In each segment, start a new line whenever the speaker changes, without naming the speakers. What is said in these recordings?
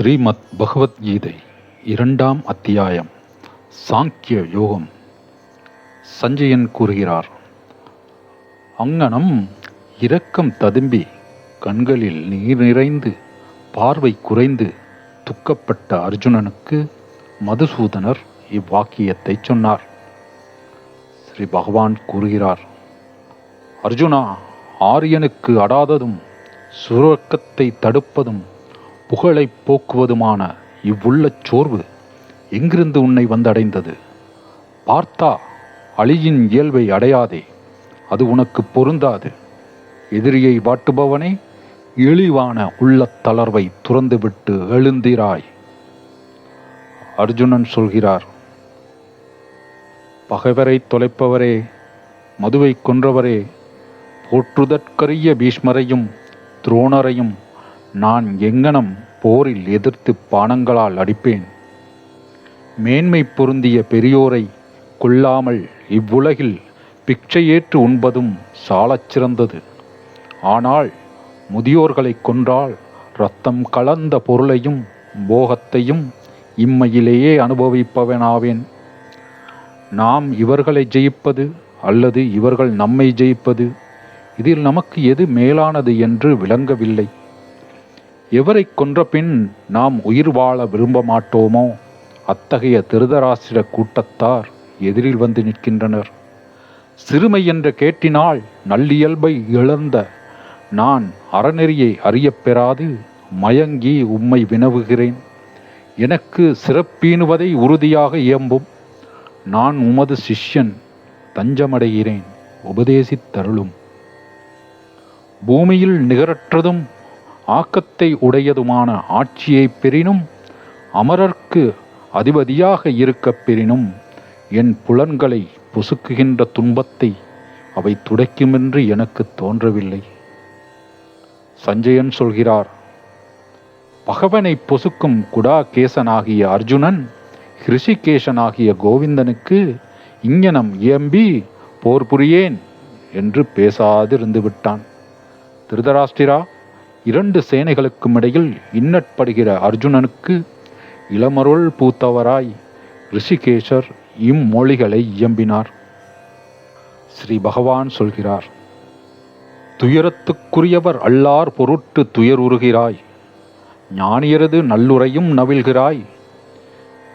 ஸ்ரீமத் பகவத்கீதை இரண்டாம் அத்தியாயம் சாங்கிய யோகம். சஞ்சயன் கூறுகிறார் அங்ஙனம் இரக்கம் ததும்பி கண்களில் நீர் நிறைந்து பார்வை குறைந்து துக்கப்பட்ட அர்ஜுனனுக்கு மதுசூதனர் இவ்வாக்கியத்தை சொன்னார். ஸ்ரீ பகவான் கூறுகிறார் அர்ஜுனா ஆரியனுக்கு அடாததும் சுரக்கத்தை தடுப்பதும் புகழைப் போக்குவதுமான இவ்வுள்ளச் சோர்வு எங்கிருந்து உன்னை வந்தடைந்தது? பார்த்தா அழியின் இயல்பை அடையாதே அது உனக்கு பொருந்தாது. எதிரியை வாட்டுபவனே இழிவான உள்ளத் தளர்வை துறந்துவிட்டு எழுந்திராய். அர்ஜுனன் சொல்கிறார் பகைவரை தொலைப்பவரே மதுவை கொன்றவரே போற்றுதற்கரிய பீஷ்மரையும் துரோணரையும் நான் எங்கனம் போரில் எதிர்த்து பானங்களால் அடிப்பேன். மேன்மை பொருந்திய பெரியோரை கொல்லாமல் இவ்வுலகில் பிச்சையேற்று உண்பதும் சாலச் சிறந்தது. ஆனால் முதியோர்களை கொன்றால் இரத்தம் கலந்த பொருளையும் போகத்தையும் இம்மையிலேயே அனுபவிப்பவனாவேன். நாம் இவர்களை ஜெயிப்பது அல்லது இவர்கள் நம்மை ஜெயிப்பது இதில் நமக்கு எது மேலானது என்று விளங்கவில்லை. எவரை கொன்றபின் நாம் உயிர் வாழ விரும்ப மாட்டோமோ அத்தகைய திருதராசிர கூட்டத்தார் எதிரில் வந்து நிற்கின்றனர். சிறுமை என்ற கேட்டினால் நல்லியல்பை இழந்த நான் அறநெறியை அறியப் பெறாது மயங்கி உம்மை வினவுகிறேன். எனக்கு சிறப்பீணுவதை உறுதியாக இயம்பும். நான் உமது சிஷ்யன் தஞ்சமடைகிறேன் உபதேசித்தருளும். பூமியில் நிகரற்றதும் ஆக்கத்தை உடையதுமான ஆட்சியை பெறினும் அமரர்க்கு அதிபதியாக இருக்கப் பெறினும் என் புலன்களை பொசுக்குகின்ற துன்பத்தை அவை துடைக்குமென்று எனக்கு தோன்றவில்லை. சஞ்சயன் சொல்கிறார் பகவனை பொசுக்கும் குடாகேசனாகிய அர்ஜுனன் ஹிருஷிகேசனாகிய கோவிந்தனுக்கு இங்ஙனம் இயம்பி போர் புரியேன் என்று பேசாதிருந்து விட்டான் திருதராஷ்டிரா இரண்டு சேனைகளுக்கும் இடையில் இன்னட்படுகிற அர்ஜுனனுக்கு இளமருள் பூத்தவராய் ரிஷிகேஷர் இம்மொழிகளை இயம்பினார். ஸ்ரீ பகவான் சொல்கிறார் துயரத்துக்குரியவர் அல்லார் பொருட்டு துயருறுகிறாய் ஞானியரது நல்லுரையும் நவிழ்கிறாய்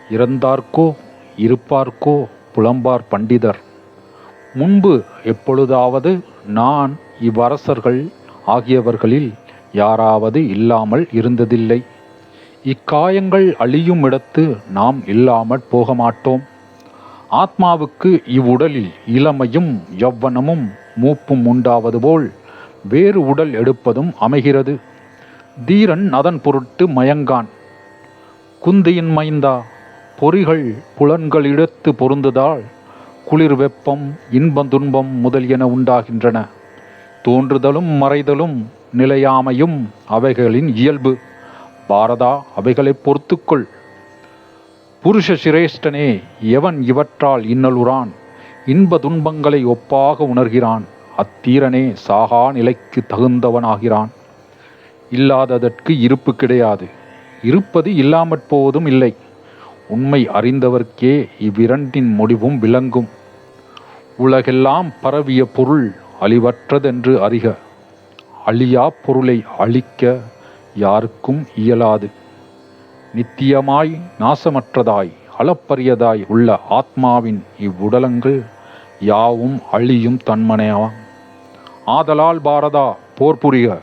இறந்தார்க்கோ இருப்பார்க்கோ புலம்பார் பண்டிதர். முன்பு எப்பொழுதாவது நான் இவ்வரசர்கள் ஆகியவர்களில் யாராவது இல்லாமல் இருந்ததில்லை. இக்காயங்கள் அழியும் இடத்து நாம் இல்லாமற் போக மாட்டோம் ஆத்மாவுக்கு இவ்வுடலில் இளமையும் யவ்வனமும் மூப்பும் உண்டாவது போல் வேறு உடல் எடுப்பதும் அமைகிறது. தீரன் அதன் பொருட்டு மயங்கான். குந்தியின் மைந்தா பொறிகள் புலன்களிடத்து பொருந்துதால் குளிர் வெப்பம் இன்பந்துன்பம் முதலியன உண்டாகின்றன. தோன்றுதலும் மறைதலும் நிலையாமையும் அவைகளின் இயல்பு. பாரதா அவைகளை பொறுத்துக்கொள். புருஷ சிரேஷ்டனே எவன் இவற்றால் இன்னலுறான்? இன்ப துன்பங்களை ஒப்பாக உணர்கிறான். அத்தீரனே சாகா நிலைக்கு தகுந்தவனாகிறான். இல்லாததற்கு இருப்பு கிடையாது. இருப்பது இல்லாமற் போவதும் இல்லை. உண்மை அறிந்தவர்க்கே இவ்விரண்டின் முடிவும் விளங்கும். உலகெல்லாம் பரவிய பொருள் அழிவற்றதென்று அறிக. அழியா பொருளை அழிக்க யாருக்கும் இயலாது. நித்தியமாய் நாசமற்றதாய் அளப்பரியதாய் உள்ள ஆத்மாவின் இவ்வுடலங்கள் யாவும் அழியும் தன்மனையா ஆதலால் பாரதா போர் புரிக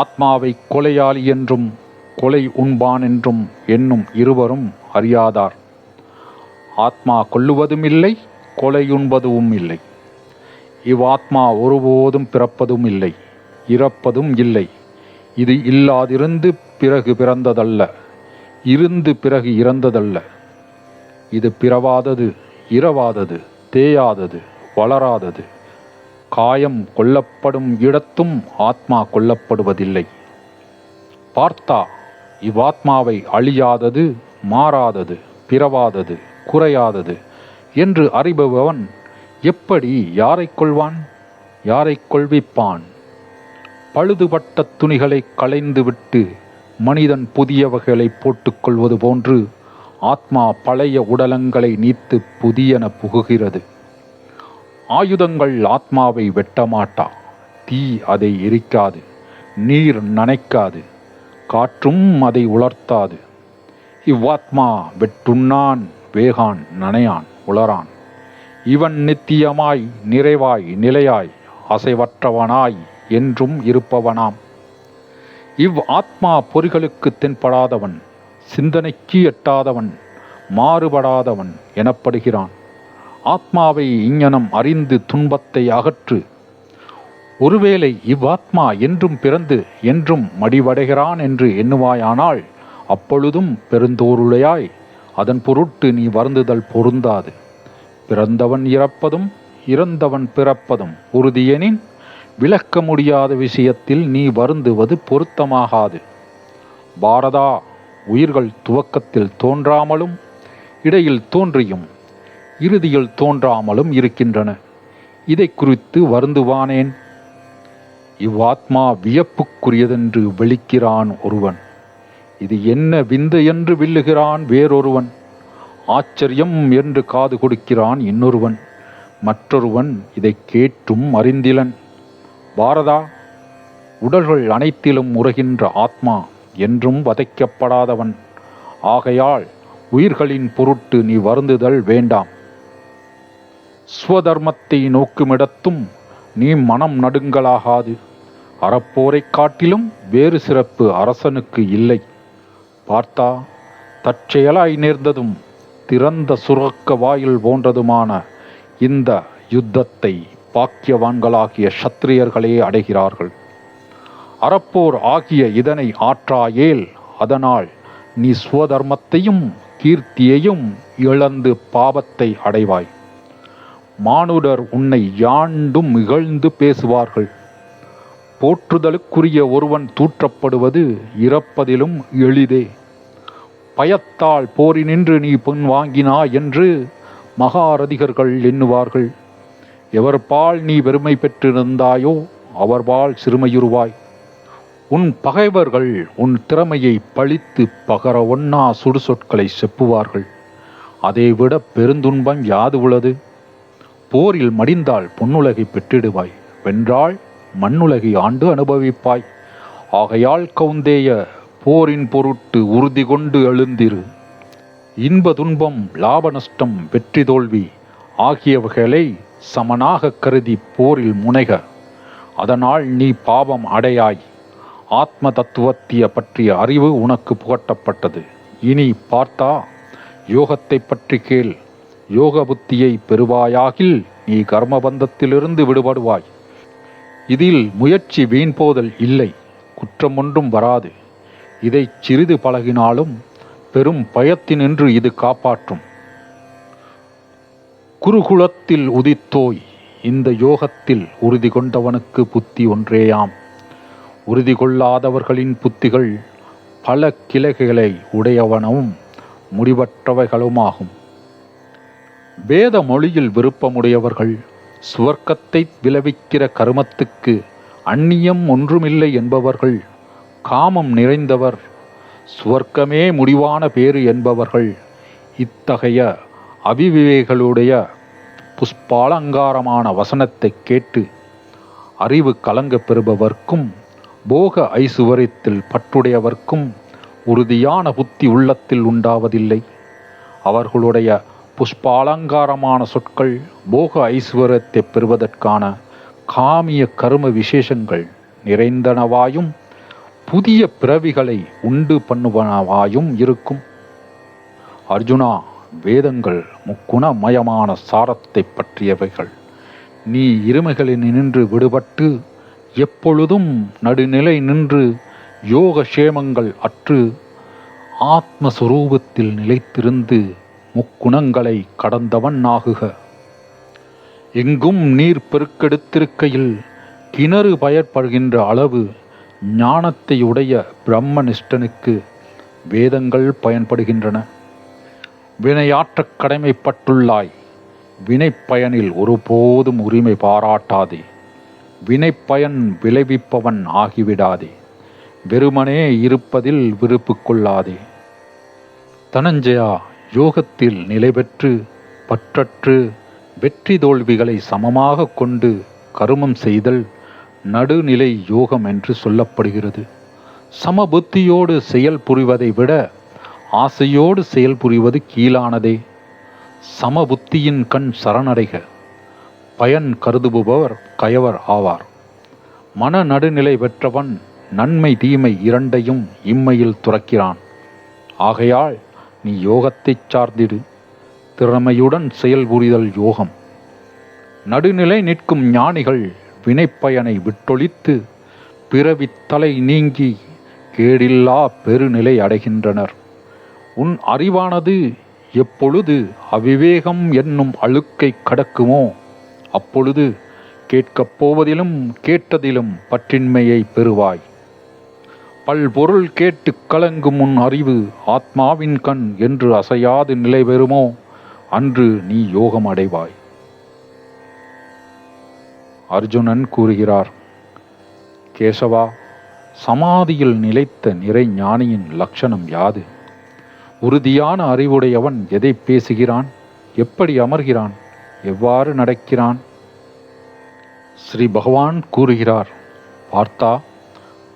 ஆத்மாவை கொலையாளி என்றும் கொலை உண்பான் என்றும் என்னும் இருவரும் அறியாதார். ஆத்மா கொல்லுவதும் இல்லை கொலையுண்பதும் இல்லை. இவ்வாத்மா ஒருபோதும் பிறப்பதும் இல்லை இறப்பதும் இல்லை. இது இல்லாதிருந்து பிறகு பிறந்ததல்ல இருந்து பிறகு இறந்ததல்ல. இது பிறவாதது இரவாதது தேயாதது வளராதது. காயம் கொல்லப்படும் இடத்தும் ஆத்மா கொல்லப்படுவதில்லை. பார்த்தா இவ்வாத்மாவை அழியாதது மாறாதது பிறவாதது குறையாதது என்று அறிபவன் எப்படி யாரைக் கொள்வான்? யாரைக் கொள்விப்பான்? பழுதுபட்ட துணிகளை களைந்துவிட்டு மனிதன் புதிய வகைகளை போட்டுக்கொள்வது போன்று ஆத்மா பழைய உடலங்களை நீத்து புதியன புகுகிறது. ஆயுதங்கள் ஆத்மாவை வெட்டமாட்டா. தீ அதை எரிக்காது. நீர் நனைக்காது. காற்றும் அதை உலர்த்தாது. இவ்வாத்மா வெட்டுண்ணான் வேகான் நனையான் உளரான் இவன் நித்தியமாய் நிறைவாய் நிலையாய் அசைவற்றவனாய் என்றும் இருப்பவனாம். இவ் ஆத்மா பொறிகளுக்கு தென்படாதவன் சிந்தனைக்கு எட்டாதவன் மாறுபடாதவன் எனப்படுகிறான். ஆத்மாவை இங்ஙனம் அறிந்து துன்பத்தை அகற்று ஒருவேளை இவ்வாத்மா என்றும் பிறந்து என்றும் மடிவடைகிறான் என்று எண்ணுவாயானால் அப்பொழுதும் பெருந்தோருளையாய் அதன் பொருட்டு நீ வருந்துதல் பொருந்தாது. பிறந்தவன் இறப்பதும் இறந்தவன் பிறப்பதும் உறுதியெனின் விளக்க முடியாத விஷயத்தில் நீ வருந்துவது பொருத்தமாகாது. பாரதா உயிர்கள் துவக்கத்தில் தோன்றாமலும் இடையில் தோன்றியும் இறுதியில் தோன்றாமலும் இருக்கின்றன. இதை குறித்து வருந்துவானேன்? இவ்வாத்மா வியப்புக்குரியதென்று வெளிக்கிறான் ஒருவன். இது என்ன விந்து என்று வில்லுகிறான் வேறொருவன்? ஆச்சரியம் என்று காது கொடுக்கிறான் இன்னொருவன். மற்றொருவன் இதை கேட்டும் அறிந்திலன். பாரதா உடல்கள் அனைத்திலும் உறகின்ற ஆத்மா என்றும் வதைக்கப்படாதவன். ஆகையால் உயிர்களின் பொருட்டு நீ வருந்துதல் வேண்டாம். ஸ்வதர்மத்தை நோக்குமிடத்தும் நீ மனம் நடுங்கலாகாது. அறப்போரைக் காட்டிலும் வேறு சிறப்பு அரசனுக்கு இல்லை. பார்த்தா தற்செயலாய் நேர்ந்ததும் திறந்த சுரக்க வாயில் போன்றதுமான இந்த யுத்தத்தை பாக்கியவான்களாகிய சத்திரியர்களே அடைகிறார்கள். அறப்போர் ஆகிய இதனை ஆற்றாயேல் அதனால் நீ சுவதர்மத்தையும் கீர்த்தியையும் இழந்து பாவத்தை அடைவாய். மானுடர் உன்னை யாண்டும் இகழ்ந்து பேசுவார்கள். போற்றுதலுக்குரிய ஒருவன் தூற்றப்படுவது இறப்பதிலும் எளிதே. பயத்தால் போரினின்று நீ பொன் வாங்கினா என்று மகாரதிகர்கள் எண்ணுவார்கள். எவர்பால் நீ பெருமை பெற்றிருந்தாயோ அவர்பால் சிறுமையுருவாய். உன் பகைவர்கள் உன் திறமையை பழித்து பகர ஒன்னா சுடுசொற்களை செப்புவார்கள். அதைவிட பெருந்துன்பம் யாது உள்ளது? போரில் மடிந்தால் பொன்னுலகை பெற்றிடுவாய். வென்றால் மண்ணுலகை ஆண்டு அனுபவிப்பாய். ஆகையால் கவுந்தேய போரின் பொருட்டு உறுதி கொண்டு எழுந்திரு. இன்ப துன்பம் லாப நஷ்டம் வெற்றி தோல்வி ஆகியவைகளை சமனாக கருதி போரில் முனைக. அதனால் நீ பாவம் அடையாய். ஆத்ம தத்துவத்திய பற்றிய அறிவு உனக்கு புகட்டப்பட்டது. இனி பார்த்தா யோகத்தை பற்றி கேள். யோக புத்தியை பெறுவாயாகில் நீ கர்மபந்தத்திலிருந்து விடுபடுவாய். இதில் முயற்சி வீண் போதல் இல்லை. குற்றம் ஒன்றும் வராது. இதை சிறிது பழகினாலும் பெரும் பயத்தினின்று இது காப்பாற்றும். குருகுலத்தில் உதித்தோய் இந்த யோகத்தில் உறுதி கொண்டவனுக்கு புத்தி ஒன்றேயாம். உறுதி கொள்ளாதவர்களின் புத்திகள் பல கிளைகளை உடையவனவும் முடிவற்றவைகளுமாகும். வேத மொழியில் விருப்பமுடையவர்கள் சுவர்க்கத்தை விளைவிக்கிற கருமத்துக்கு அந்நியம் ஒன்றுமில்லை என்பவர்கள் காமம் நிறைந்தவர் சுவர்க்கமே முடிவான பேறு என்பவர்கள் இத்தகைய அபிவிவேகளுடைய புஷ்பாலங்காரமான வசனத்தை கேட்டு அறிவு கலங்கப் பெறுபவர்க்கும் போக ஐசுவரியத்தில் பற்றுடையவர்க்கும் உறுதியான புத்தி உள்ளத்தில் உண்டாவதில்லை. அவர்களுடைய புஷ்பாலங்காரமான சொற்கள் போக ஐஸ்வர்யத்தை பெறுவதற்கான காமிய கரும விசேஷங்கள் நிறைந்தனவாயும் புதிய பிறவிகளை உண்டு பண்ணுவனவாயும் இருக்கும். அர்ஜுனா வேதங்கள் முக்குணமயமான சாரத்தை பற்றியவைகள். நீ இருமைகளில் நின்று விடுபட்டு எப்பொழுதும் நடுநிலை நின்று யோக சேமங்கள் அற்று ஆத்மஸ்வரூபத்தில் நிலைத்திருந்து முக்குணங்களை கடந்தவன் ஆகுக. எங்கும் நீர் பெருக்கெடுத்திருக்கையில் கிணறு பயற்படுகின்ற அளவு ஞானத்தை உடைய பிரம்மனிஷ்டனுக்கு வேதங்கள் பயன்படுகின்றன. வினையாற்றக் கடமைப்பட்டுள்ளாய் வினைப்பயனில் ஒருபோதும் உரிமை பாராட்டாதே. வினைப்பயன் விளைவிப்பவன் ஆகிவிடாதே. வெறுமனே இருப்பதில் விருப்பு கொள்ளாதே. தனஞ்சயா யோகத்தில் நிலை பெற்று பற்றற்று வெற்றி தோல்விகளை சமமாக கொண்டு கருமம் செய்தல் நடுநிலை யோகம் என்று சொல்லப்படுகிறது. சமபுத்தியோடு செயல் புரிவதை விட ஆசையோடு செயல் புரிவது கீழானதே. சமபுத்தியின் கண் சரணடைக. பயன் கருதுபவர் கயவர் ஆவார். மன நடுநிலை பெற்றவன் நன்மை தீமை இரண்டையும் இம்மையில் துறக்கிறான். ஆகையால் நீ யோகத்தைச் சார்ந்திடு. திறமையுடன் செயல்புரிதல் யோகம். நடுநிலை நிற்கும் ஞானிகள் வினைப்பயனை விட்டொழித்து பிறவித்தலை நீங்கி கேடில்லா பெருநிலை அடைகின்றனர். உன் அறிவானது எப்பொழுது அவிவேகம் என்னும் அழுக்கை கடக்குமோ அப்பொழுது கேட்கப் போவதிலும் கேட்டதிலும் பற்றின்மையை பெறுவாய். பல்பொருள் கேட்டு கலங்கும் உன் அறிவு ஆத்மாவின் கண் என்று அசையாது நிலை பெறுமோ அன்று நீ யோகம் அடைவாய் அர்ஜுனன் கூறுகிறார் கேசவா சமாதியில் நிலைத்த நிறை ஞானியின் லட்சணம் யாது? உறுதியான அறிவுடையவன் எதை பேசுகிறான்? எப்படி அமர்கிறான்? எவ்வாறு நடக்கிறான்? ஸ்ரீ பகவான் கூறுகிறார் பார்த்தா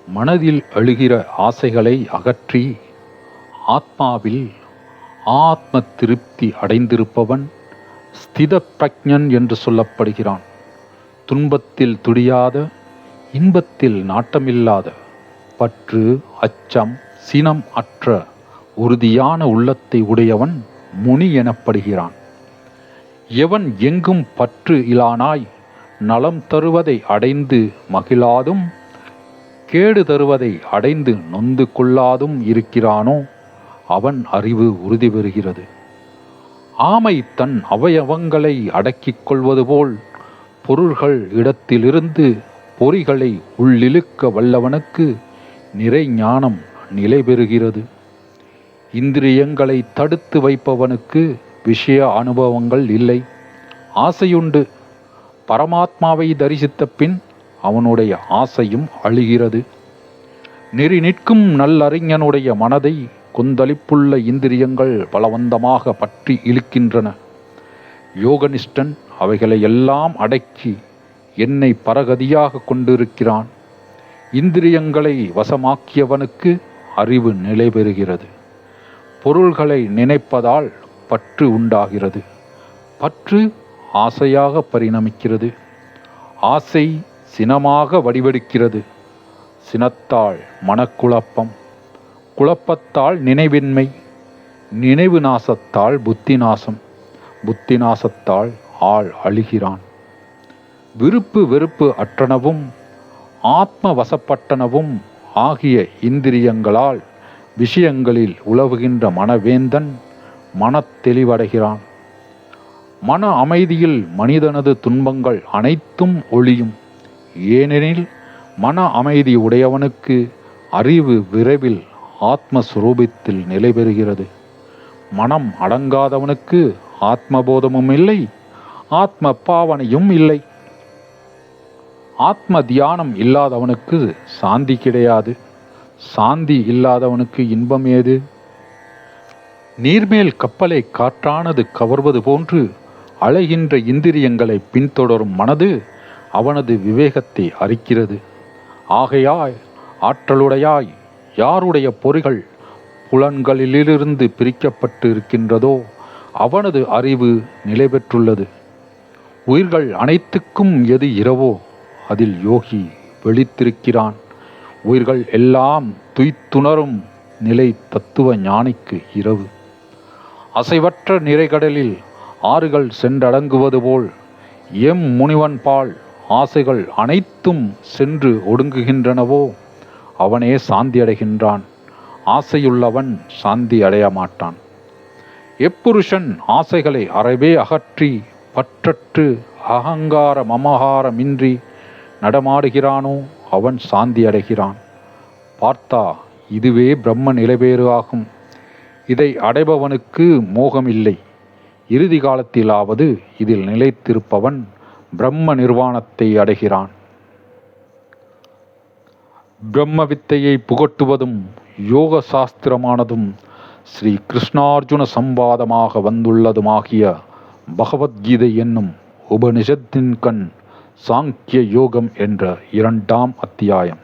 மனதில் அழுகிற ஆசைகளை அகற்றி ஆத்மாவில் ஆத்ம திருப்தி அடைந்திருப்பவன் ஸ்தித பிரஜன் என்று சொல்லப்படுகிறான். துன்பத்தில் துடியாத இன்பத்தில் நாட்டமில்லாத பற்று அச்சம் சினம் அற்ற உறுதியான உள்ளத்தை உடையவன் முனி எனப்படுகிறான். எவன் எங்கும் பற்று இலானாய் நலம் தருவதை அடைந்து மகிழாதும் கேடு தருவதை அடைந்து நொந்து கொள்ளாதும் இருக்கிறானோ அவன் அறிவு உறுதி பெறுகிறது. ஆமை தன் அவயவங்களை அடக்கிக் கொள்வது போல் பொருள்கள் இடத்திலிருந்து பொறிகளை உள்ளிழுக்க வல்லவனுக்கு நிறை ஞானம் நிலை பெறுகிறது. இந்திரியங்களை தடுத்து வைப்பவனுக்கு விஷய அனுபவங்கள் இல்லை. ஆசையுண்டு. பரமாத்மாவை தரிசித்த பின் அவனுடைய ஆசையும் அழுகிறது. நெறி நிற்கும் நல்லறிஞனுடைய மனதை கொந்தளிப்புள்ள இந்திரியங்கள் பலவந்தமாக பற்றி இழுக்கின்றன. யோகனிஷ்டன் அவைகளை எல்லாம் அடக்கி என்னை பரகதியாக கொண்டிருக்கிறான். இந்திரியங்களை வசமாக்கியவனுக்கு அறிவு நிலை பெறுகிறது பொருள்களை நினைப்பதால் பற்று உண்டாகிறது. பற்று ஆசையாக பரிணமிக்கிறது. ஆசை சினமாக வடிவெடுக்கிறது. சினத்தால் மனக்குழப்பம் குழப்பத்தால் நினைவின்மை நினைவு நாசத்தால் புத்தி நாசம் புத்தி நாசத்தால் ஆள் அழுகிறான். விருப்பு வெறுப்பு அற்றனவும் ஆத்ம வசப்பட்டனவும் ஆகிய இந்திரியங்களால் விஷயங்களில் உலவுகின்ற மனவேந்தன் மனத்தெளிவடைகிறான் மன அமைதியில் மனிதனது துன்பங்கள் அனைத்தும் ஒளியும் ஏனெனில் மன அமைதி உடையவனுக்கு அறிவு விரைவில் ஆத்மஸ்வரூபத்தில் நிலை பெறுகிறது மனம் அடங்காதவனுக்கு ஆத்மபோதமும் இல்லை ஆத்ம பாவனையும் இல்லை. ஆத்ம தியானம் இல்லாதவனுக்கு சாந்தி கிடையாது. சாந்தி இல்லாதவனுக்கு இன்பம் ஏது? நீர்மேல் கப்பலை காற்றானது கவர்வது போன்று அலைகின்ற இந்திரியங்களை பின்தொடரும் மனது அவனது விவேகத்தை அறிக்கிறது ஆகையாய் ஆற்றலுடையாய் யாருடைய பொறிகள் புலன்களிலிருந்து பிரிக்கப்பட்டு இருக்கின்றதோ அவனது அறிவு நிலை பெற்றுள்ளது உயிர்கள் அனைத்துக்கும் எது இரவோ அதில் யோகி வெளித்திருக்கிறான். உயிர்கள் எல்லாம் துய்த்துணரும் நிலை தத்துவ ஞானிக்கு இரவு. அசைவற்ற நிறைகடலில் ஆறுகள் சென்றடங்குவது போல் எம் முனிவன் பால் ஆசைகள் அனைத்தும் சென்று ஒடுங்குகின்றனவோ அவனே சாந்தியடைகின்றான் ஆசையுள்ளவன் சாந்தி அடைய மாட்டான். எப்புருஷன் ஆசைகளை அறவே அகற்றி பற்றற்று அகங்கார மமகாரமின்றி நடமாடுகிறானோ அவன் சாந்தி அடைகிறான். பார்த்தா இதுவே பிரம்ம நிலைபேறு ஆகும். இதை அடைபவனுக்கு மோகமில்லை. இறுதி காலத்திலாவது இதில் நிலைத்திருப்பவன் பிரம்ம நிர்வாணத்தை அடைகிறான். பிரம்ம வித்தையை புகட்டுவதும் யோக சாஸ்திரமானதும் ஸ்ரீ கிருஷ்ணார்ஜுன சம்பாதமாக வந்துள்ளதுமாகிய பகவத்கீதை என்னும் உபனிஷத்தின் கண் சாங்கிய யோகம் என்ற இரண்டாம் அத்தியாயம்.